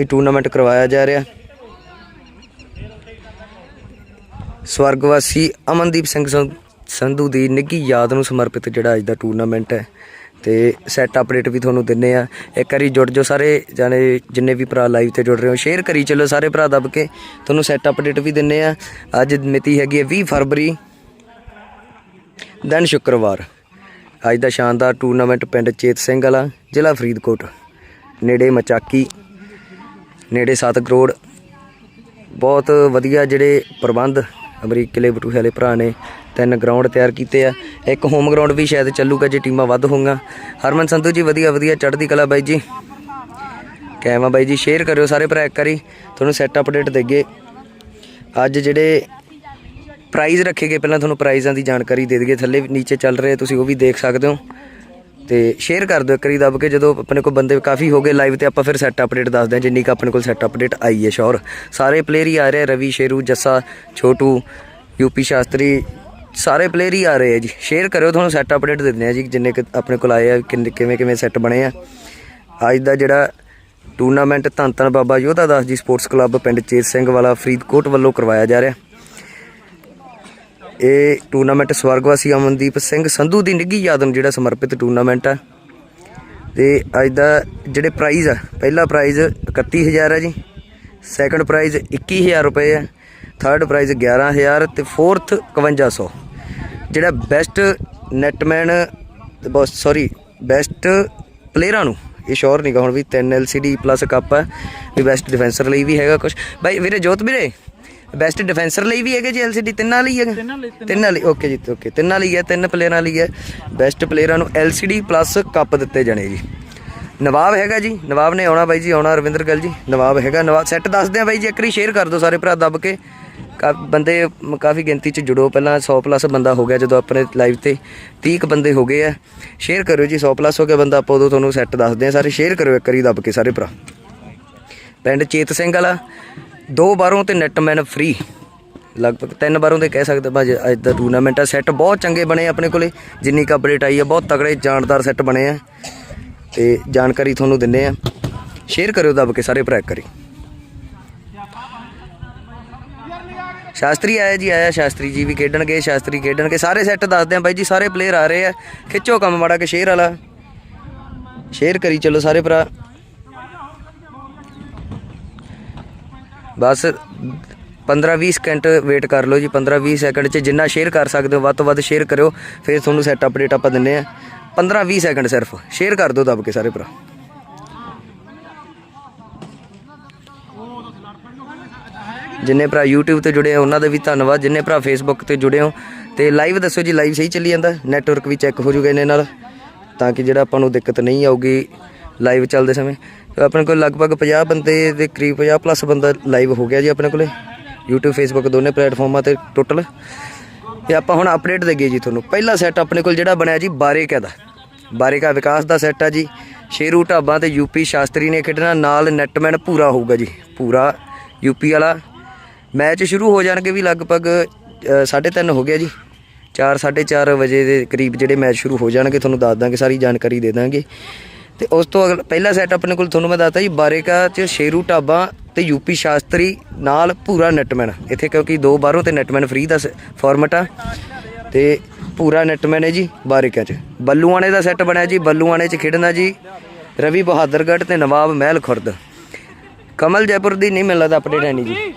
ਇਹ ਟੂਰਨਾਮੈਂਟ ਕਰਵਾਇਆ ਜਾ ਰਿਹਾ। ਸਵਰਗਵਾਸੀ ਅਮਨਦੀਪ ਸਿੰਘ ਸੰਧੂ ਦੀ ਨਿੱਘੀ ਯਾਦ ਨੂੰ ਸਮਰਪਿਤ ਜਿਹੜਾ ਅੱਜ ਦਾ ਟੂਰਨਾਮੈਂਟ ਹੈ ਤੇ ਸੈੱਟ ਅਪਡੇਟ ਵੀ ਤੁਹਾਨੂੰ ਦਿੰਨੇ ਆ। ਇੱਕ ਵਾਰੀ ਜੁੜ ਜਾਓ ਸਾਰੇ ਜਾਨੇ ਜਿੰਨੇ ਵੀ ਭਰਾ ਲਾਈਵ ਤੇ ਜੁੜ ਰਹੇ ਹੋ ਸ਼ੇਅਰ ਕਰੀ ਚੱਲੋ ਸਾਰੇ ਭਰਾ ਦੱਬ ਕੇ। ਤੁਹਾਨੂੰ ਸੈੱਟ ਅਪਡੇਟ ਵੀ ਦਿੰਨੇ ਆ। ਅੱਜ ਮਿਤੀ ਹੈਗੀ ਹੈ 20 ਫਰਵਰੀ, ਦਿਨ ਸ਼ੁੱਕਰਵਾਰ। ਅੱਜ ਦਾ ਸ਼ਾਨਦਾਰ ਟੂਰਨਾਮੈਂਟ ਪਿੰਡ ਚੇਤ ਸਿੰਘ ਵਾਲਾ, ਜ਼ਿਲ੍ਹਾ ਫਰੀਦਕੋਟ। ਨੇੜੇ ਮਚਾਕੀ ਨੇੜੇ 7 ਕਰੋੜ। ਬਹੁਤ ਵਧੀਆ ਜਿਹੜੇ ਪ੍ਰਬੰਧ ਅਮਰੀਕ ਕਿਲੇ ਬਟੂਹੇ ਵਾਲੇ ਭਰਾ ਨੇ, ਤਿੰਨ ਗਰਾਊਂਡ ਤਿਆਰ ਕੀਤੇ ਆ। ਇੱਕ ਹੋਮ ਗਰਾਊਂਡ ਵੀ ਸ਼ਾਇਦ ਚੱਲੂਗਾ ਜੇ ਟੀਮਾਂ ਵੱਧ ਹੋਣਗੀਆਂ ਹਰਮਨ ਸੰਧੂ ਜੀ, ਵਧੀਆ ਵਧੀਆ ਚੜ੍ਹਦੀ ਕਲਾ ਬਾਈ ਜੀ। ਕੈਮਾ ਬਾਈ ਜੀ ਸ਼ੇਅਰ ਕਰਿਓ ਸਾਰੇ ਭਰਾ ਇੱਕ ਵਾਰੀ। ਤੁਹਾਨੂੰ ਸੈੱਟ ਅਪਡੇਟ ਦੇਗੇ। ਅੱਜ ਜਿਹੜੇ ਪ੍ਰਾਈਜ਼ ਰੱਖੇ ਗਏ, ਪਹਿਲਾਂ ਤੁਹਾਨੂੰ ਪ੍ਰਾਈਜ਼ਾਂ ਦੀ ਜਾਣਕਾਰੀ ਦੇ ਦਈਏ ਥੱਲੇ ਨੀਚੇ ਚੱਲ ਰਹੇ, ਤੁਸੀਂ ਉਹ ਵੀ ਦੇਖ ਸਕਦੇ ਹੋ। ਤੇ ਸ਼ੇਅਰ ਕਰ ਦਿਓ ਕਰੀ ਵਾਰੀ ਦੱਬ ਕੇ ਜਦੋਂ ਆਪਣੇ ਕੋਲ ਬੰਦੇ ਕਾਫੀ ਹੋ ਗਏ ਲਾਈਵ ਤੇ ਆਪਾਂ ਫਿਰ ਸੈੱਟ ਅਪਡੇਟ ਦੱਸਦੇ ਹਾਂ ਜਿੰਨੀ ਕ ਆਪਣੇ ਕੋਲ ਸੈੱਟ ਅਪਡੇਟ ਆਈ ਹੈ ਸ਼ੋਰ ਸਾਰੇ ਪਲੇਅਰ ਹੀ ਆ ਰਹੇ ਆ, ਰਵੀ ਸ਼ੇਰੂ ਜੱਸਾ ਛੋਟੂ ਯੂਪੀ ਸ਼ਾਸਤਰੀ ਸਾਰੇ ਪਲੇਅਰ ਹੀ ਆ ਰਹੇ ਆ ਜੀ। ਸ਼ੇਅਰ ਕਰਿਓ ਤੁਹਾਨੂੰ ਸੈੱਟ ਅਪਡੇਟ ਦਿੰਦੇ ਆ ਜੀ ਜਿੰਨੇ ਕੁ ਆਪਣੇ ਕੋਲ ਆਏ ਆ ਕਿੰਨੇ ਕਿਵੇਂ ਕਿਵੇਂ ਸੈੱਟ ਬਣੇ ਆ। ਅੱਜ ਦਾ ਜਿਹੜਾ ਟੂਰਨਾਮੈਂਟ ਧੰਨ ਧੰਨ ਬਾਬਾ ਯੋਧਾ ਦਾਸ ਜੀ ਸਪੋਰਟਸ ਕਲੱਬ ਪਿੰਡ ਚੇਤ ਸਿੰਘ ਵਾਲਾ ਫਰੀਦਕੋਟ ਵੱਲੋਂ ਕਰਵਾਇਆ ਜਾ ਰਿਹਾ। ਇਹ ਟੂਰਨਾਮੈਂਟ ਸਵਰਗਵਾਸੀ ਅਮਨਦੀਪ ਸਿੰਘ ਸੰਧੂ ਦੀ ਨਿੱਘੀ ਯਾਦ ਨੂੰ ਜਿਹੜਾ ਸਮਰਪਿਤ ਟੂਰਨਾਮੈਂਟ ਆ। ਤੇ ਅੱਜ ਦਾ ਜਿਹੜੇ ਪ੍ਰਾਈਜ਼ ਆ, ਪਹਿਲਾ ਪ੍ਰਾਈਜ਼ 31000 ਆ ਜੀ। ਸੈਕੰਡ ਪ੍ਰਾਈਜ਼ 21000 ਰੁਪਏ ਆ। ਥਰਡ ਪ੍ਰਾਈਜ਼ 11000 ਤੇ ਫੋਰਥ 5100 ਜਿਹੜਾ ਬੈਸਟ ਨੈਟਮੈਨ ਬਹੁਤ ਸੌਰੀ ਬੈਸਟ ਪਲੇਅਰਾਂ ਨੂੰ, ਇਹ ਸ਼ੋਰ ਨਹੀਂ ਗਾ ਹੁਣ ਵੀ 3 LCD ਪਲੱਸ ਕੱਪ ਹੈ ਵੀ ਬੈਸਟ ਡਿਫੈਂਸਰ ਲਈ ਵੀ ਹੈਗਾ ਕੁਝ ਬਾਈ ਵੀਰੇ ਜੋਤ ਵੀਰੇ ਬੈਸਟ ਡਿਫੈਂਸਰ ਲਈ ਵੀ ਹੈਗੇ ਜੀ LCD ਤਿੰਨਾਂ ਲਈ ਹੈਗਾ? ਤਿੰਨਾਂ ਲਈ ਓਕੇ ਜੀ ਓਕੇ ਤਿੰਨਾਂ ਲਈ ਹੈ ਤਿੰਨ ਪਲੇਅਰਾਂ ਲਈ ਹੈ ਬੈਸਟ ਪਲੇਅਰਾਂ ਨੂੰ LCD ਪਲੱਸ ਕੱਪ ਦਿੱਤੇ ਜਾਣੇ ਜੀ। ਨਵਾਬ ਹੈਗਾ ਜੀ ਨਵਾਬ ਨੇ ਆਉਣਾ ਬਾਈ ਜੀ ਆਉਣਾ ਰਵਿੰਦਰ ਗਿੱਲ ਜੀ ਨਵਾਬ ਹੈਗਾ। ਨਵਾਬ ਸੈੱਟ ਦੱਸਦੇ ਆ ਬਾਈ ਜੀ ਇੱਕ ਵਾਰੀ ਸ਼ੇਅਰ ਕਰ ਦਿਓ ਸਾਰੇ ਭਰਾ ਦੱਬ ਕੇ। ਕਾ- ਬੰਦੇ ਕਾਫੀ ਗਿਣਤੀ ਚ ਜੁੜੋ। ਪਹਿਲਾਂ 100 ਪਲੱਸ ਬੰਦਾ ਹੋ ਗਿਆ ਜਦੋਂ ਆਪਣੇ ਲਾਈਵ ਤੇ 30 ਕੁ ਬੰਦੇ ਹੋ ਗਏ ਆ। ਸ਼ੇਅਰ ਕਰਿਓ ਜੀ 100 ਪਲੱਸ ਹੋ ਗਿਆ ਬੰਦਾ ਆਪਾਂ ਉਦੋਂ ਤੁਹਾਨੂੰ ਸੈੱਟ ਦੱਸਦੇ ਆ ਸਾਰੇ ਸ਼ੇਅਰ ਕਰਿਓ ਇੱਕ ਵਾਰੀ ਦੱਬ ਕੇ ਸਾਰੇ ਭਰਾ। ਪਿੰਡ ਚੇਤ ਸਿੰਘ ਵਾਲਾ ਦੋ ਬਾਰੋਂ ਤੇ ਨੈਟਮੈਨ ਫ੍ਰੀ ਲਗਭਗ ਤਿੰਨ ਬਾਰੋਂ ਤੇ ਕਹਿ ਸਕਦੇ ਭਾਜੀ ਅੱਜ ਦਾ ਟੂਰਨਾਮੈਂਟ ਆ। ਸੈੱਟ ਬਹੁਤ ਚੰਗੇ ਬਣੇ ਆਪਣੇ ਕੋਲੇ। ਜਿੰਨੀ ਕੁ ਆਈ ਆ, ਬਹੁਤ ਤਗੜੇ ਜਾਣਦਾਰ ਸੈੱਟ ਬਣੇ ਆ। ਤੇ ਜਾਣਕਾਰੀ ਤੁਹਾਨੂੰ ਦਿੰਨੇ ਆ। ਸ਼ੇਅਰ ਕਰਿਓ ਦੱਬ ਕੇ, ਸਾਰੇ ਭਰਾ ਕਰੀ ਸ਼ਾਸਤਰੀ ਆਇਆ ਜੀ, ਆਇਆ ਸ਼ਾਸਤਰੀ ਜੀ ਵੀ ਖੇਡਣਗੇ, ਸ਼ਾਸਤਰੀ ਖੇਡਣਗੇ। ਸਾਰੇ ਸੈੱਟ ਦੱਸਦੇ ਆ ਬਾਈ ਜੀ, ਸਾਰੇ ਪਲੇਅਰ ਆ ਰਹੇ ਆ। ਖਿੱਚੋ ਕੰਮ ਮਾੜਾ ਕੇ ਸ਼ੇਅਰ ਵਾਲਾ। ਸ਼ੇਅਰ ਕਰੀ ਚੱਲੋ ਸਾਰੇ ਭਰਾ। ਬਸ 15-20 ਸਕਿੰਟ ਵੇਟ ਕਰ ਲਓ ਜੀ 15-20 ਸੈਕਿੰਡ 'ਚ ਜਿੰਨਾ ਸ਼ੇਅਰ ਕਰ ਸਕਦੇ ਹੋ, ਵੱਧ ਤੋਂ ਵੱਧ ਸ਼ੇਅਰ ਕਰਿਓ, ਫਿਰ ਤੁਹਾਨੂੰ ਸੈਟ ਅਪਡੇਟ ਆਪਾਂ ਦਿੰਨੇ ਆ 15-20 ਸੈਕਿੰਡ ਸਿਰਫ ਸ਼ੇਅਰ ਕਰ ਦਿਓ ਦੱਬ ਕੇ ਸਾਰੇ ਭਰਾ। ਜਿੰਨੇ ਭਰਾ YouTube ਤੇ ਜੁੜੇ ਆ ਉਹਨਾਂ ਦਾ ਵੀ ਧੰਨਵਾਦ। ਜਿੰਨੇ ਭਰਾ Facebook ਤੇ ਜੁੜੇ ਹੋ, ਤੇ ਲਾਈਵ ਦੱਸੋ ਜੀ ਲਾਈਵ ਸਹੀ ਚੱਲੀ ਜਾਂਦਾ? ਨੈਟਵਰਕ ਵੀ ਚੈੱਕ ਹੋ ਜੂਗਾ ਇਹਨੇ ਨਾਲ, ਤਾਂ ਕਿ ਜਿਹੜਾ ਆਪਾਂ ਨੂੰ ਦਿੱਕਤ ਨਹੀਂ ਆਊਗੀ। ਲਾਈਵ ਚੱਲਦੇ ਸਮੇਂ। ਆਪਣੇ ਕੋਲ ਲਗਭਗ 50 ਬੰਦੇ ਦੇ ਕਰੀਬ 50 ਪਲੱਸ ਬੰਦਾ ਲਾਈਵ ਹੋ ਗਿਆ ਜੀ ਆਪਣੇ ਕੋਲੇ। YouTube, Facebook ਦੋਨੇ ਪਲੇਟਫਾਰਮਾਂ ਤੇ ਟੋਟਲ ਤੇ ਆਪਾਂ ਹੁਣ ਅਪਡੇਟ ਦੇਗੇ ਜੀ ਤੁਹਾਨੂੰ। ਪਹਿਲਾ ਸੈੱਟ ਆਪਣੇ ਕੋਲ ਜਿਹੜਾ ਬਣਿਆ ਜੀ ਬਾਰੇਕਾ ਦਾ। ਬਾਰੇਕਾ ਵਿਕਾਸ ਦਾ ਸੈੱਟ ਆ ਜੀ। ਸ਼ੇਰੂ ਢਾਬਾਂ ਤੇ ਯੂਪੀ ਸ਼ਾਸਤਰੀ ਨੇ ਖੇਡਣਾ, ਨਾਲ ਨੈਟਮੈਨ ਪੂਰਾ ਹੋਊਗਾ ਜੀ। ਪੂਰਾ ਯੂਪੀ ਵਾਲਾ। ਮੈਚ ਸ਼ੁਰੂ ਹੋ ਜਾਣਗੇ ਵੀ ਲਗਭਗ 3:30 ਹੋ ਗਿਆ ਜੀ। 4 4:30 ਵਜੇ ਦੇ ਕਰੀਬ ਜਿਹੜੇ ਮੈਚ ਸ਼ੁਰੂ ਹੋ ਜਾਣਗੇ, ਤੁਹਾਨੂੰ ਦੱਸ ਦਾਂਗੇ, ਸਾਰੀ ਜਾਣਕਾਰੀ ਦੇ ਦਾਂਗੇ। ਤੇ ਉਸ ਤੋਂ ਅਗਲਾ ਪਹਿਲਾ ਸੈਟ ਆਪਣੇ ਕੋਲ ਤੁਹਾਨੂੰ ਮੈਂ ਦੱਸਤਾ ਜੀ ਬਾਰੇਕਾ ਚ ਸ਼ੇਰੂ ਢਾਬਾ ਤੇ ਯੂਪੀ ਸ਼ਾਸਤਰੀ ਨਾਲ ਪੂਰਾ ਨੈਟਮੈਨ। ਇੱਥੇ ਕਿਉਂਕਿ ਦੋ ਬਾਹਰੋਂ ਤੇ ਨੈਟਮੈਨ ਫ੍ਰੀ ਦਾ ਫਾਰਮੈਟ ਆ। ਤੇ ਪੂਰਾ ਨੈਟਮੈਨ ਹੈ ਜੀ ਬਾਰੇਕਾ ਚ। ਬੱਲੂਆਣੇ ਦਾ ਸੈੱਟ ਬਣਿਆ ਜੀ ਬੱਲੂਆਣੇ ਚ ਖੇਡਣਾ ਜੀ। ਰਵੀ ਬਹਾਦਰਗੜ੍ਹ ਤੇ ਨਵਾਬ ਮਹਿਲ ਖੁਰਦ। ਕਮਲ ਜੈਪੁਰ ਦੀ ਨਹੀਂ ਮਿਲਦਾ ਅਪਡੇਟ ਹੈ ਨਹੀਂ ਜੀ।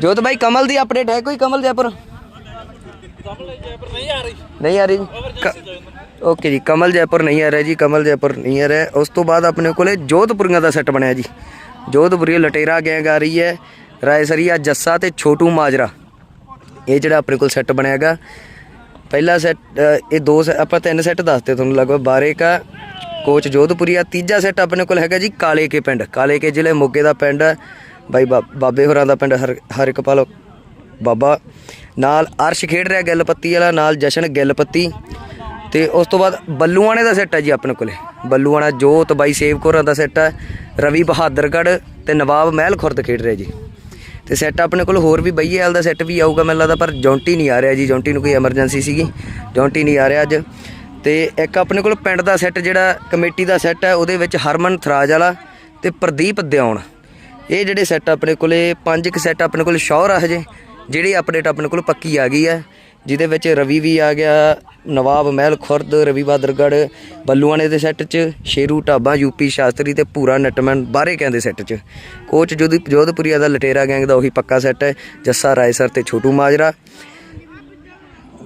ਜੋਤ ਭਾਈ ਕਮਲ ਦੀ ਅਪਡੇਟ ਹੈ ਕੋਈ? ਕਮਲ ਜੈਪੁਰ? ਨਹੀਂ ਆ ਰਹੀ। ਓਕੇ ਜੀ, ਕਮਲ ਜੈਪੁਰ ਨਹੀਂ ਆ ਰਿਹਾ ਜੀ, ਕਮਲ ਜੈਪੁਰ ਨਹੀਂ ਆ ਰਿਹਾ। ਉਸ ਤੋਂ ਬਾਅਦ ਆਪਣੇ ਕੋਲੇ ਜੋਧਪੁਰੀਆਂ ਦਾ ਸੈੱਟ ਬਣਿਆ ਜੀ। ਜੋਧਪੁਰੀ ਲਟੇਰਾ ਗੈਂਗ ਆ ਰਹੀ ਹੈ, ਰਾਏਸਰੀਆ, ਜੱਸਾ ਤੇ ਛੋਟੂ ਮਾਜਰਾ। ਇਹ ਜਿਹੜਾ ਆਪਣੇ ਕੋਲ ਸੈੱਟ ਬਣਿਆਗਾ ਪਹਿਲਾ ਸੈੱਟ ਇਹ ਦੋ set- ਆਪਾਂ ਤਿੰਨ ਸੈੱਟ ਦੱਸਤੇ ਤੁਹਾਨੂੰ ਲਗਭਗ। ਬਾਰੇ ਕਾ ਕੋਚ ਜੋਧਪੁਰੀਆ ਤੀਜਾ ਸੈੱਟ ਆਪਣੇ ਕੋਲ ਹੈਗਾ ਜੀ ਕਾਲੇ ਕੇ ਪਿੰਡ। ਕਾਲੇ ਕੇ ਜ਼ਿਲ੍ਹੇ ਮੋਗੇ ਦਾ ਪਿੰਡ ਹੈ ਬਾਈ ਬਾ- ਬਾਬੇ ਹੋਰਾਂ ਦਾ ਪਿੰਡ ਹਰ ਹਰ ਇੱਕ ਪਾਲੋ। ਬਾਬਾ। ਨਾਲ ਅਰਸ਼ ਖੇਡ ਰਿਹਾ ਗਿੱਲਪੱਤੀ ਵਾਲਾ, ਨਾਲ ਜਸ਼ਨ ਗਿੱਲਪੱਤੀ। ਤੇ ਉਸ ਤੋਂ ਬਾਅਦ ਬੱਲੂਆਣੇ ਦਾ ਸੈੱਟ ਹੈ ਜੀ ਆਪਣੇ ਕੋਲੇ। ਬੱਲੂਆਣਾ ਜੋਤ ਬਾਈ ਸੇਵਕੋਰਾਂ ਦਾ ਸੈੱਟ ਹੈ, ਰਵੀ ਬਹਾਦਰਗੜ੍ਹ ਤੇ ਨਵਾਬ ਮਹਿਲ ਖੁਰਦ ਖੇਡ ਰਿਹਾ ਜੀ। ਤੇ ਸੈੱਟ ਆਪਣੇ ਕੋਲ ਹੋਰ ਵੀ ਬਈਏ ਵਾਲ ਦਾ ਸੈੱਟ ਵੀ ਆਊਗਾ ਮੈਨੂੰ ਲੱਗਦਾ, ਪਰ ਜੌਂਟੀ ਨਹੀਂ ਆ ਰਿਹਾ ਜੀ, ਜੌਂਟੀ ਨੂੰ ਕੋਈ ਐਮਰਜੈਂਸੀ ਸੀਗੀ, ਜੌਂਟੀ ਨਹੀਂ ਆ ਰਿਹਾ ਅੱਜ। ਤੇ ਇੱਕ ਆਪਣੇ ਕੋਲ ਪਿੰਡ ਦਾ ਸੈੱਟ ਜਿਹੜਾ ਕਮੇਟੀ ਦਾ ਸੈੱਟ ਹੈ, ਉਹਦੇ ਵਿੱਚ ਹਰਮਨ ਥਰਾਜ ਵਾਲਾ ਤੇ ਪ੍ਰਦੀਪ ਦਿਉਣ ਇਹ ਜਿਹੜੇ ਸੈੱਟ ਆਪਣੇ ਕੋਲੇ, ਪੰਜ ਕੁ ਸੈੱਟ ਆਪਣੇ ਕੋਲ ਸ਼ੌਰ ਆ ਹਜੇ, ਜਿਹੜੀ ਅਪਡੇਟ ਆਪਣੇ ਕੋਲ ਪੱਕੀ ਆ ਗਈ ਹੈ। ਜਿਹਦੇ ਵਿੱਚ ਰਵੀ ਵੀ ਆ ਗਿਆ, ਨਵਾਬ ਮਹਿਲ ਖੁਰਦ, ਰਵੀ ਬਾਦਰਗੜ ਬੱਲੂਆਣੇ ਦੇ ਸੈੱਟ 'ਚ, ਸ਼ੇਰੂ ਢਾਬਾ ਯੂਪੀ ਸ਼ਾਸਤਰੀ ਤੇ ਪੂਰਾ ਨਟਮੈਨ ਬਾਹਰੇ ਕਹਿੰਦੇ ਸੈੱਟ 'ਚ। ਕੋਚ ਜੋਦੀ ਜੋਧਪੁਰੀਆ ਦਾ ਲਟੇਰਾ ਗੈਂਗ ਦਾ ਉਹੀ ਪੱਕਾ ਸੈੱਟ ਹੈ, ਜੱਸਾ ਰਾਏ ਸਰ ਤੇ ਛੋਟੂ ਮਾਜਰਾ।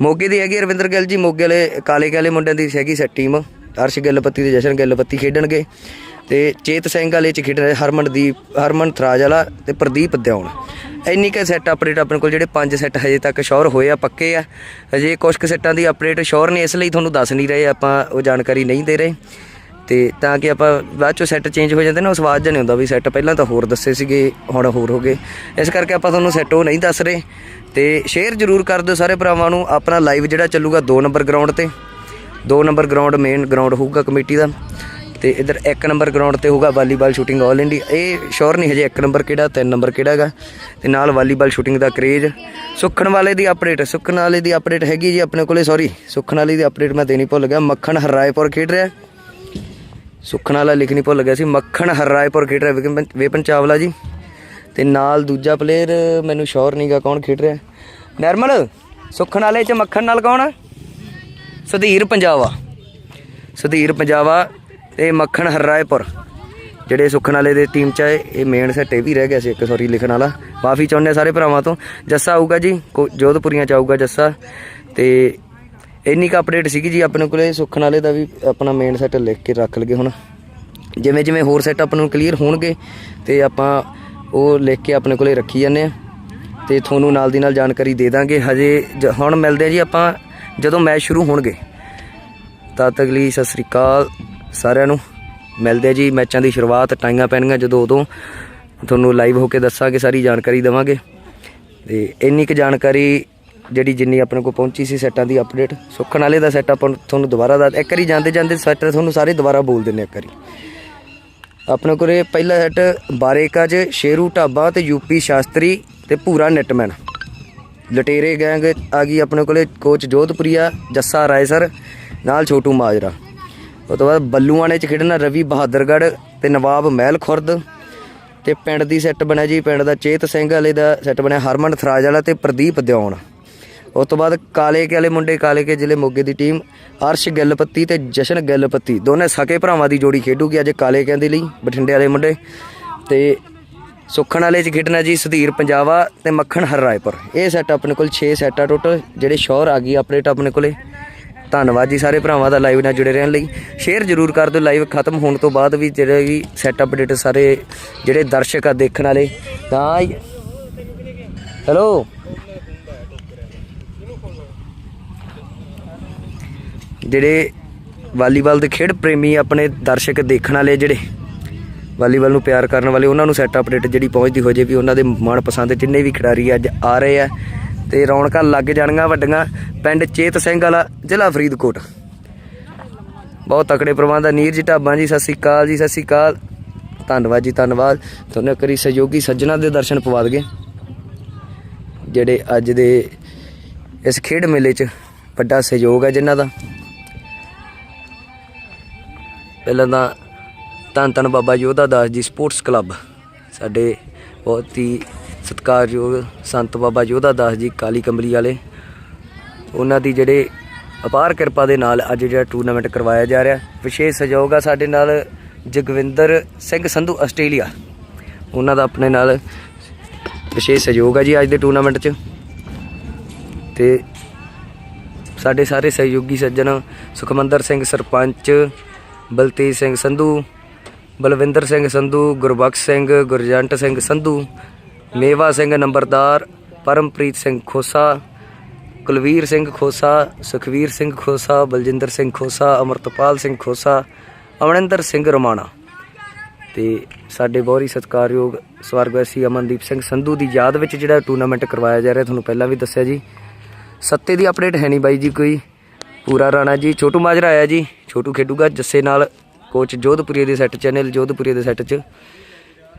ਮੋਗੇ ਦੀ ਹੈਗੀ ਰਵਿੰਦਰ ਗਿੱਲ ਜੀ, ਮੋਗੇ ਵਾਲੇ ਕਾਲੇ ਕਾਲੇ ਮੁੰਡਿਆਂ ਦੀ ਹੈਗੀ ਸੈੱਟ ਟੀਮ। ਅਰਸ਼ ਗਿੱਲਪੱਤੀ ਤੇ ਜਸ਼ਨ ਗਿੱਲਪੱਤੀ ਖੇਡਣਗੇ। ਤੇ ਚੇਤ ਸਿੰਘ ਵਾਲੇ ਚ ਖੇਡ ਰਹੇ ਹਰਮਨਦੀਪ ਹਰਮਨ ਥਰਾਜ ਵਾਲਾ ਤੇ ਪ੍ਰਦੀਪ ਦਿਉਣ ਇੰਨੀ ਕੁ ਸੈੱਟ ਅਪਡੇਟ ਆਪਣੇ ਕੋਲ ਜਿਹੜੇ ਪੰਜ ਸੈੱਟ ਹਜੇ ਤੱਕ ਸ਼ੋਰ ਹੋਏ ਆ, ਪੱਕੇ ਆ। ਹਜੇ ਕੁਝ ਕੁ ਸੈੱਟਾਂ ਦੀ ਅਪਡੇਟ ਸ਼ੋਰ ਨੇ, ਇਸ ਲਈ ਤੁਹਾਨੂੰ ਦੱਸ ਨਹੀਂ ਰਹੇ, ਆਪਾਂ ਉਹ ਜਾਣਕਾਰੀ ਨਹੀਂ ਦੇ ਰਹੇ। ਤੇ ਤਾਂ ਕਿ ਆਪਾਂ ਬਾਅਦ ਚੋਂ ਸੈੱਟ ਚੇਂਜ ਹੋ ਜਾਂਦੇ ਨਾ ਉਹ ਸਵਾਦ ਜਿਹਾ ਨਹੀਂ ਹੁੰਦਾ ਵੀ ਸੈੱਟ ਪਹਿਲਾਂ ਤਾਂ ਹੋਰ ਦੱਸੇ ਸੀਗੇ, ਹੁਣ ਹੋਰ ਹੋ ਗਏ। ਇਸ ਕਰਕੇ ਆਪਾਂ ਤੁਹਾਨੂੰ ਸੈੱਟ ਉਹ ਨਹੀਂ ਦੱਸ ਰਹੇ। ਤੇ ਸ਼ੇਅਰ ਜ਼ਰੂਰ ਕਰ ਦਿਓ ਸਾਰੇ ਭਰਾਵਾਂ ਨੂੰ, ਆਪਣਾ ਲਾਈਵ ਜਿਹੜਾ ਚੱਲੂਗਾ 2 ਨੰਬਰ ਗਰਾਊਂਡ ਤੇ। 2 ਨੰਬਰ ਗਰਾਊਂਡ ਮੇਨ ਗਰਾਊਂਡ ਹੋਊਗਾ ਕਮੇਟੀ ਦਾ। ਤੇ ਇਧਰ 1 ਨੰਬਰ ਗਰਾਊਂਡ ਤੇ ਹੋਊਗਾ ਵਾਲੀਬਾਲ ਸ਼ੂਟਿੰਗ ਆਲ ਇੰਡੀਆ ਇਹ ਸ਼ੋਰ ਨਹੀਂ ਹਜੇ 1 ਨੰਬਰ ਕਿਹੜਾ 3 ਨੰਬਰ ਕਿਹੜਾ ਹੈਗਾ ਤੇ ਨਾਲ ਵਾਲੀਬਾਲ ਸ਼ੂਟਿੰਗ ਦਾ ਕਰੇਜ ਸੁੱਖਣ ਵਾਲੇ ਦੀ ਅਪਡੇਟ ਸੁੱਖਣ ਵਾਲੇ ਦੀ ਅਪਡੇਟ ਹੈਗੀ ਜੀ ਆਪਣੇ ਕੋਲੇ ਸੌਰੀ ਸੁੱਖਣ ਵਾਲੇ ਦੀ ਅਪਡੇਟ ਮੈਂ ਦੇਣੀ ਭੁੱਲ ਗਿਆ। ਮੱਖਣ ਹਰਾਏਪੁਰ ਖੇਡ ਰਿਹਾ। ਸੁੱਖਣ ਵਾਲਾ ਲਿਖਣੀ ਭੁੱਲ ਗਿਆ ਸੀ। ਮੱਖਣ ਹਰਾਏਪੁਰ ਖੇਡ ਰਿਹਾ ਵਿਕਨ- ਵੇਪਨ ਚਾਵਲਾ ਜੀ। ਤੇ ਨਾਲ ਦੂਜਾ ਪਲੇਅਰ ਮੈਨੂੰ ਸ਼ੋਰ ਨਹੀਂਗਾ ਕੌਣ ਖੇਡ ਰਿਹਾ। ਨਰਮਲ, ਸੁੱਖਣ ਵਾਲੇ ਚ ਮੱਖਣ ਨਾਲ ਕੌਣ? ਸੁਧੀਰ ਪੰਜਾਵਾ। ਸੁਧੀਰ ਪੰਜਾਵਾ ਤੇ ਮੱਖਣ ਹਰਾਏਪੁਰ ਜਿਹੜੇ ਸੁੱਖਣ ਵਾਲੇ ਦੇ ਟੀਮ ਚ ਆਏ, ਇਹ ਮੇਨ ਸੈਟ ਇਹ ਵੀ ਰਹਿ ਗਿਆ ਸੀ ਇੱਕ ਸੌਰੀ ਲਿਖਣ ਵਾਲਾ। ਮਾਫੀ ਚਾਹੁੰਦੇ ਸਾਰੇ ਭਰਾਵਾਂ ਤੋਂ। ਜੱਸਾ ਆਊਗਾ ਜੀ, ਕੋ- ਜੋਧਪੁਰੀਆਂ ਚ ਆਊਗਾ ਜੱਸਾ। ਤੇ ਇੰਨੀ ਕ ਅਪਡੇਟ ਸੀਗੀ ਜੀ ਆਪਣੇ ਕੋਲੇ ਸੁੱਖਣ ਵਾਲੇ ਦਾ ਵੀ ਆਪਣਾ ਮੇਨ ਸੈਟ ਲਿਖ ਕੇ ਰੱਖ ਲਗੇ ਹੁਣ। ਜਿਵੇਂ ਜਿਵੇਂ ਹੋਰ ਸੈਟ ਆਪਾਂ ਨੂੰ ਕਲੀਅਰ ਹੋਣਗੇ, ਤੇ ਆਪਾਂ ਉਹ ਲਿਖ ਕੇ ਆਪਣੇ ਕੋਲੇ ਰੱਖੀ ਜਾਂਦੇ ਆ। ਤੇ ਤੁਹਾਨੂੰ ਨਾਲ ਦੀ ਨਾਲ ਜਾਣਕਾਰੀ ਦੇ ਦਾਂਗੇ। ਹਜੇ ਜ- ਹੁਣ ਮਿਲਦੇ ਆ ਜੀ ਆਪਾਂ, ਜਦੋਂ ਮੈਚ ਸ਼ੁਰੂ ਹੋਣਗੇ। ਤਦ ਤੱਕ ਲਈ ਸਤਿ ਸ੍ਰੀ ਅਕਾਲ। ਸਾਰਿਆਂ ਨੂੰ। ਮਿਲਦੇ ਆ ਜੀ ਮੈਚਾਂ ਦੀ ਸ਼ੁਰੂਆਤ, ਟਾਈਆਂ ਪੈਣਗੀਆਂ ਜਦੋਂ ਉਦੋਂ। ਤੁਹਾਨੂੰ ਲਾਈਵ ਹੋ ਕੇ ਦੱਸਾਂਗੇ, ਸਾਰੀ ਜਾਣਕਾਰੀ ਦੇਵਾਂਗੇ। ਤੇ ਇੰਨੀ ਕੁ ਜਾਣਕਾਰੀ ਜਿਹੜੀ ਜਿੰਨੀ ਆਪਣੇ ਕੋਲ ਪਹੁੰਚੀ ਸੀ ਸੈੱਟਾਂ ਦੀ ਅਪਡੇਟ ਸੁੱਖਣ ਵਾਲੇ ਦਾ ਸੈੱਟ ਆਪਾਂ ਤੁਹਾਨੂੰ ਦੁਬਾਰਾ ਦਾ ਇੱਕ ਵਾਰੀ ਜਾਂਦੇ ਜਾਂਦੇ ਸੈੱਟ ਤੁਹਾਨੂੰ ਸਾਰੇ ਦੁਬਾਰਾ ਬੋਲ ਦਿੰਨੇ ਇੱਕ ਵਾਰੀ। ਆਪਣੇ ਕੋਲੇ ਪਹਿਲਾ ਸੈੱਟ ਬਾਰੇਕਾ 'ਚ ਸ਼ੇਰੂ ਢਾਬਾ ਤੇ ਯੂਪੀ ਸ਼ਾਸਤਰੀ ਤੇ ਪੂਰਾ ਨੈਟਮੈਨ ਲਟੇਰੇ ਗੈਂਗ ਆ ਗਈ ਆਪਣੇ ਕੋਲੇ ਕੋਚ ਜੋਧਪੁਰੀਆ, ਜੱਸਾ ਰਾਏ ਸਰ ਨਾਲ ਛੋਟੂ ਮਾਜਰਾ। ਉਹ ਤੋਂ ਬਾਅਦ ਬੱਲੂਆਣੇ 'ਚ ਖੇਡਣਾ ਰਵੀ ਬਹਾਦਰਗੜ ਤੇ ਨਵਾਬ ਮਹਿਲ ਖੁਰਦ ਤੇ ਪਿੰਡ ਦੀ ਸੈੱਟ ਬਣਿਆ ਜੀ, ਪਿੰਡ ਦਾ ਚੇਤ ਸਿੰਘ, ਵਾਲੇ ਦਾ ਸੈੱਟ ਬਣਿਆ ਹਰਮਨ ਥਰਾਜ ਵਾਲਾ ਤੇ ਪ੍ਰਦੀਪ ਦਿਉਣ ਉਸ ਤੋਂ ਬਾਅਦ ਕਾਲੇ ਕੇ ਵਾਲੇ ਮੁੰਡੇ, ਕਾਲੇ ਕੇ ਜ਼ਿਲ੍ਹੇ ਮੋਗੇ ਦੀ ਟੀਮ ਅਰਸ਼ ਗਿੱਲਪੱਤੀ ਤੇ ਜਸ਼ਨ ਗਿੱਲਪੱਤੀ। ਦੋਨੇ ਸਕੇ ਭਰਾਵਾਂ ਦੀ ਜੋੜੀ ਖੇਡੂਗੀ ਅੱਜ ਕਾਲੇ ਕਹਿੰਦੇ ਲਈ, ਬਠਿੰਡੇ ਵਾਲੇ ਮੁੰਡੇ। ਤੇ ਸੁੱਖਣ ਵਾਲੇ ਚ ਖੇਡਣਾ ਜੀ ਸੁਧੀਰ ਪੰਜਾਵਾ ਤੇ ਮੱਖਣ ਹਰ ਰਾਏਪੁਰ ਇਹ ਸੈੱਟ ਆਪਣੇ ਕੋਲ 6 ਸੈੱਟ ਆ ਟੋਟਲ ਜਿਹੜੇ ਸ਼ੋਰ ਆ ਗਈ ਅਪਡੇਟ ਆਪਣੇ ਕੋਲੇ। ਧੰਨਵਾਦ ਜੀ ਸਾਰੇ ਭਰਾਵਾਂ ਦਾ ਲਾਈਵ ਨਾਲ ਜੁੜੇ ਰਹਿਣ ਲਈ। ਸ਼ੇਅਰ ਜ਼ਰੂਰ ਕਰ ਦਿਓ ਲਾਈਵ ਖਤਮ ਹੋਣ ਤੋਂ ਬਾਅਦ ਵੀ ਜਿਹੜੇ ਵੀ ਸੈੱਟ ਅਪਡੇਟ ਸਾਰੇ ਜਿਹੜੇ ਦਰਸ਼ਕ ਆ ਦੇਖਣ ਵਾਲੇ, ਤਾਂ ਹੈਲੋ ਜਿਹੜੇ ਵਾਲੀਬਾਲ ਦੇ ਖੇਡ ਪ੍ਰੇਮੀ ਆਪਣੇ ਦਰਸ਼ਕ ਦੇਖਣ ਵਾਲੇ ਜਿਹੜੇ, ਵਾਲੀਬਾਲ ਨੂੰ ਪਿਆਰ ਕਰਨ ਵਾਲੇ, ਉਹਨਾਂ ਨੂੰ ਸੈੱਟ ਅਪਡੇਟ ਜਿਹੜੀ ਪਹੁੰਚਦੀ ਹੋ ਜੇ ਵੀ ਉਹਨਾਂ ਦੇ ਮਨਪਸੰਦ ਜਿੰਨੇ ਵੀ ਖਿਡਾਰੀ ਅੱਜ ਆ ਰਹੇ ਆ। ਤੇ ਰੌਣਕਾਂ ਲੱਗ ਜਾਣਗੀਆਂ ਵੱਡੀਆਂ। ਪਿੰਡ ਚੇਤ ਸਿੰਘ ਵਾਲਾ ਜ਼ਿਲ੍ਹਾ ਫਰੀਦਕੋਟ। ਬਹੁਤ ਤਕੜੇ ਪ੍ਰਬੰਧ ਆ। ਨੀਰ ਜੀ ਢਾਬਾਂ ਜੀ, ਸਤਿ ਸ੍ਰੀ ਅਕਾਲ ਜੀ, ਸਤਿ ਸ੍ਰੀ ਅਕਾਲ। ਧੰਨਵਾਦ ਜੀ, ਧੰਨਵਾਦ। ਤੁਹਾਨੂੰ ਕਰੀ ਸਹਿਯੋਗੀ ਸੱਜਣਾ ਦੇ ਦਰਸ਼ਨ ਪਵਾ ਦਗੇ ਜਿਹੜੇ ਅੱਜ ਦੇ ਇਸ ਖੇਡ ਮੇਲੇ 'ਚ ਵੱਡਾ ਸਹਿਯੋਗ ਹੈ ਜਿਨ੍ਹਾਂ ਦਾ। ਪਹਿਲਾਂ ਤਾਂ ਧੰਨ ਧੰਨ ਬਾਬਾ ਯੋਧਾ ਦਾਸ ਜੀ ਸਪੋਰਟਸ ਕਲੱਬ। ਸਾਡੇ ਬਹੁਤ ਹੀ ਸਤਿਕਾਰਯੋਗ ਸੰਤ ਬਾਬਾ ਯੋਧਾ ਦਾਸ ਜੀ ਕਾਲੀ ਕੰਬਲੀ ਵਾਲੇ। ਉਹਨਾਂ ਦੀ ਜਿਹੜੇ ਅਪਾਰ ਕਿਰਪਾ ਦੇ ਨਾਲ ਅੱਜ ਜਿਹੜਾ ਟੂਰਨਾਮੈਂਟ ਕਰਵਾਇਆ ਜਾ ਰਿਹਾ। ਵਿਸ਼ੇਸ਼ ਸਹਿਯੋਗ ਆ ਸਾਡੇ ਨਾਲ ਜਗਵਿੰਦਰ ਸਿੰਘ ਸੰਧੂ, ਆਸਟ੍ਰੇਲੀਆ। ਉਹਨਾਂ ਦਾ ਆਪਣੇ ਨਾਲ ਵਿਸ਼ੇਸ਼ ਸਹਿਯੋਗ ਆ ਜੀ ਅੱਜ ਦੇ ਟੂਰਨਾਮੈਂਟ 'ਚ। ਤੇ ਸਾਡੇ ਸਾਰੇ ਸਹਿਯੋਗੀ ਸੱਜਣ ਸੁਖਮੰਦਰ ਸਿੰਘ ਸਰਪੰਚ, ਬਲਤੇਜ ਸਿੰਘ ਸੰਧੂ, ਬਲਵਿੰਦਰ ਸਿੰਘ ਸੰਧੂ, ਗੁਰਬਖਸ਼ ਸਿੰਘ, ਗੁਰਜੰਟ ਸਿੰਘ ਸੰਧੂ ਮੇਵਾ ਸਿੰਘ ਨੰਬਰਦਾਰ, ਪਰਮਪ੍ਰੀਤ ਸਿੰਘ ਖੋਸਾ, ਕੁਲਵੀਰ ਸਿੰਘ ਖੋਸਾ, ਸੁਖਵੀਰ ਸਿੰਘ ਖੋਸਾ, ਬਲਜਿੰਦਰ ਸਿੰਘ ਖੋਸਾ, ਅਮਰਤਪਾਲ ਸਿੰਘ ਖੋਸਾ, ਅਮਰਿੰਦਰ ਸਿੰਘ ਰਮਾਣਾ। ਤੇ ਸਾਡੇ ਬਹੁਤ ਹੀ ਸਤਿਕਾਰਯੋਗ ਸਵਰਗਵਾਸੀ ਅਮਨਦੀਪ ਸਿੰਘ ਸੰਧੂ ਦੀ ਯਾਦ ਵਿੱਚ ਜਿਹੜਾ ਟੂਰਨਾਮੈਂਟ ਕਰਵਾਇਆ ਜਾ ਰਿਹਾ, ਤੁਹਾਨੂੰ ਪਹਿਲਾਂ ਵੀ ਦੱਸਿਆ ਜੀ। ਸੱਤੇ ਦੀ ਅਪਡੇਟ ਹੈ ਨਹੀਂ ਬਾਈ ਜੀ ਕੋਈ। ਪੂਰਾ ਰਾਣਾ ਜੀ, ਛੋਟੂ ਮਾਜਰਾ ਆਇਆ ਜੀ। ਛੋਟੂ ਖੇਡੂਗਾ ਜੱਸੇ ਨਾਲ ਕੋਚ ਜੋਧਪੁਰੀ ਦੇ ਸੈੱਟ ਚੈਨਲ ਜੋਧਪੁਰੀ ਦੇ ਸੈੱਟ 'ਚ।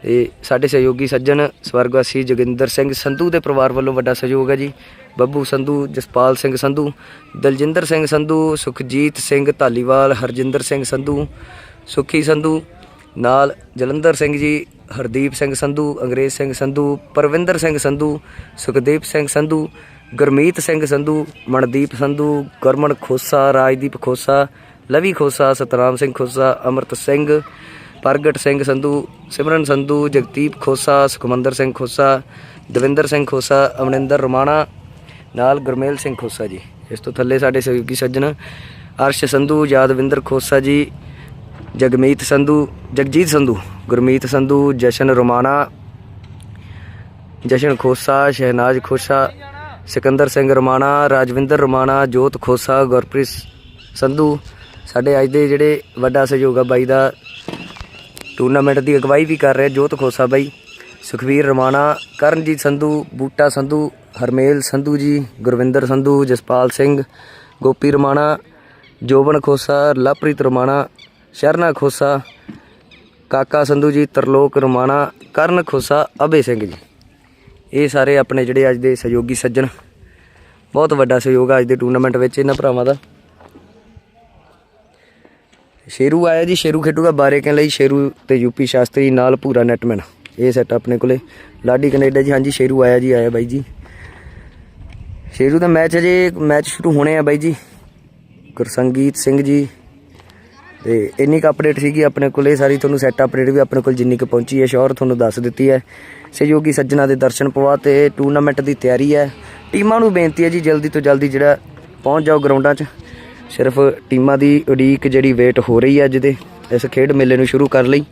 ਇਹ ਸਾਡੇ ਸਹਿਯੋਗੀ ਸੱਜਣ ਸਵਰਗਵਾਸੀ ਜੋਗਿੰਦਰ ਸਿੰਘ ਸੰਧੂ ਦੇ ਪਰਿਵਾਰ ਵੱਲੋਂ ਵੱਡਾ ਸਹਿਯੋਗ ਹੈ ਜੀ। ਬੱਬੂ ਸੰਧੂ, ਜਸਪਾਲ ਸਿੰਘ ਸੰਧੂ, ਦਲਜਿੰਦਰ ਸਿੰਘ ਸੰਧੂ, ਸੁਖਜੀਤ ਸਿੰਘ ਧਾਲੀਵਾਲ, ਹਰਜਿੰਦਰ ਸਿੰਘ ਸੰਧੂ, ਸੁਖੀ ਸੰਧੂ, ਨਾਲ ਜਲੰਧਰ ਸਿੰਘ ਜੀ, ਹਰਦੀਪ ਸਿੰਘ ਸੰਧੂ, ਅੰਗਰੇਜ਼ ਸਿੰਘ ਸੰਧੂ, ਪਰਵਿੰਦਰ ਸਿੰਘ ਸੰਧੂ, ਸੁਖਦੀਪ ਸਿੰਘ ਸੰਧੂ, ਗੁਰਮੀਤ ਸਿੰਘ ਸੰਧੂ, ਮਨਦੀਪ ਸੰਧੂ, ਗੁਰਮਨ ਖੋਸਾ, ਰਾਜਦੀਪ ਖੋਸਾ, ਲਵੀ ਖੋਸਾ, ਸਤਨਾਮ ਸਿੰਘ ਖੋਸਾ, ਅਮਰਤ ਸਿੰਘ ਪ੍ਰਗਟ ਸਿੰਘ ਸੰਧੂ, ਸਿਮਰਨ ਸੰਧੂ, ਜਗਦੀਪ ਖੋਸਾ, ਸੁਖਮੰਦਰ ਸਿੰਘ ਖੋਸਾ, ਦਵਿੰਦਰ ਸਿੰਘ ਖੋਸਾ, ਅਮਨਿੰਦਰ ਰਮਾਣਾ, ਨਾਲ ਗੁਰਮੇਲ ਸਿੰਘ ਖੋਸਾ ਜੀ। ਇਸ ਤੋਂ ਥੱਲੇ ਸਾਡੇ ਸਹਿਯੋਗੀ ਸੱਜਣ ਅਰਸ਼ ਸੰਧੂ, ਯਾਦਵਿੰਦਰ ਖੋਸਾ ਜੀ, ਜਗਮੀਤ ਸੰਧੂ, ਜਗਜੀਤ ਸੰਧੂ, ਗੁਰਮੀਤ ਸੰਧੂ, ਜਸ਼ਨ ਰਮਾਣਾ, ਜਸ਼ਨ ਖੋਸਾ, ਸ਼ਹਿਨਾਜ਼ ਖੋਸਾ, ਸਿਕੰਦਰ ਸਿੰਘ ਰਮਾਣਾ, ਰਾਜਵਿੰਦਰ ਰਮਾਣਾ, ਜੋਤ ਖੋਸਾ, ਗੁਰਪ੍ਰੀਤ ਸੰਧੂ। ਸਾਡੇ ਅੱਜ ਦੇ ਜਿਹੜੇ ਵੱਡਾ ਸਹਿਯੋਗ ਆ ਬਾਈ ਦਾ ਟੂਰਨਾਮੈਂਟ ਦੀ ਅਗਵਾਈ ਵੀ ਕਰ ਰਿਹਾ ਜੋਤ ਖੋਸਾ ਬਾਈ, ਸੁਖਵੀਰ ਰਮਾਣਾ, ਕਰਨਜੀਤ ਸੰਧੂ, ਬੂਟਾ ਸੰਧੂ, ਹਰਮੇਲ ਸੰਧੂ ਜੀ, ਗੁਰਵਿੰਦਰ ਸੰਧੂ, ਜਸਪਾਲ ਸਿੰਘ, ਗੋਪੀ ਰਮਾਣਾ, ਜੋਬਨ ਖੋਸਾ, ਲਵਪ੍ਰੀਤ ਰਮਾਣਾ, ਸ਼ਰਨਾ ਖੋਸਾ, ਕਾਕਾ ਸੰਧੂ ਜੀ, ਤਰਲੋਕ ਰਮਾਣਾ, ਕਰਨ ਖੋਸਾ ਅਬੇ ਸਿੰਘ ਜੀ। ਇਹ ਸਾਰੇ ਆਪਣੇ ਜਿਹੜੇ ਅੱਜ ਦੇ ਸਹਿਯੋਗੀ ਸੱਜਣ। ਬਹੁਤ ਵੱਡਾ ਸਹਿਯੋਗ ਆ ਅੱਜ ਦੇ ਟੂਰਨਾਮੈਂਟ ਵਿੱਚ ਇਹਨਾਂ ਭਰਾਵਾਂ ਦਾ। ਸ਼ੇਰੂ ਆਇਆ ਜੀ, ਸ਼ੇਰੂ ਖੇਡੂਗਾ ਬਾਰੇ ਕਹਿਣ ਲਈ ਸ਼ੇਰੂ ਤੇ ਯੂਪੀ ਸ਼ਾਸਤਰੀ ਨਾਲ ਪੂਰਾ ਨੈਟਮੈਨ। ਇਹ ਸੈਟ ਆਪਣੇ ਕੋਲੇ। ਲਾਡੀ ਕੈਨੇਡਾ ਜੀ, ਹਾਂਜੀ, ਸ਼ੇਰੂ ਆਇਆ ਜੀ, ਆਇਆ ਬਾਈ ਜੀ। ਸ਼ੇਰੂ ਦਾ ਮੈਚ ਅਜੇ ਮੈਚ ਸ਼ੁਰੂ ਹੋਣੇ ਆ ਬਾਈ ਜੀ। ਗੁਰਸੰਗੀਤ ਸਿੰਘ ਜੀ। ਤੇ ਇੰਨੀ ਕੁ ਅਪਡੇਟ ਸੀਗੀ ਆਪਣੇ ਕੋਲ ਇਹ ਸਾਰੀ ਤੁਹਾਨੂੰ ਸੈਟ ਅਪਡੇਟ ਵੀ ਆਪਣੇ ਕੋਲ ਜਿੰਨੀ ਕੁ ਪਹੁੰਚੀ ਹੈ, ਸ਼ੋਰ ਤੁਹਾਨੂੰ ਦੱਸ ਦਿੱਤੀ ਹੈ। ਸਹਿਯੋਗੀ ਸੱਜਣਾ ਦੇ ਦਰਸ਼ਨ ਪਵਾ ਤੇ ਟੂਰਨਾਮੈਂਟ ਦੀ ਤਿਆਰੀ ਹੈ। ਟੀਮਾਂ ਨੂੰ ਬੇਨਤੀ ਹੈ ਜੀ, ਜਲਦੀ ਤੋਂ ਜਲਦੀ ਜਿਹੜਾ ਪਹੁੰਚ ਜਾਓ ਗਰਾਊਂਡਾਂ 'ਚ। ਸਿਰਫ ਟੀਮਾਂ ਦੀ ਉਡੀਕ ਜਿਹੜੀ ਵੇਟ ਹੋ ਰਹੀ ਹੈ ਅੱਜ ਦੇ, ਇਸ ਖੇਡ ਮੇਲੇ ਨੂੰ ਸ਼ੁਰੂ ਕਰ ਲਈ।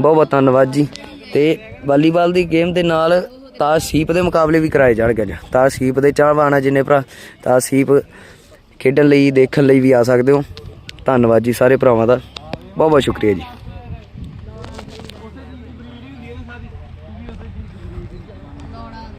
ਬਹੁਤ ਬਹੁਤ ਧੰਨਵਾਦ ਜੀ। ਤੇ ਵਾਲੀਬਾਲ ਦੀ ਗੇਮ ਦੇ ਨਾਲ ਤਾਸ਼ ਸੀਪ ਦੇ ਮੁਕਾਬਲੇ ਵੀ ਕਰਾਏ ਜਾਣਗੇ ਅੱਜ। ਤਾਸ਼ ਸੀਪ ਦੇ ਚਾਹਵਾਨ ਆ ਜਿੰਨੇ ਭਰਾ, ਤਾਸ਼ ਸੀਪ ਖੇਡਣ ਲਈ, ਦੇਖਣ ਲਈ ਵੀ ਆ ਸਕਦੇ ਹੋ। ਧੰਨਵਾਦ ਜੀ ਸਾਰੇ ਭਰਾਵਾਂ ਦਾ। ਬਹੁਤ ਬਹੁਤ ਸ਼ੁਕਰੀਆ ਜੀ।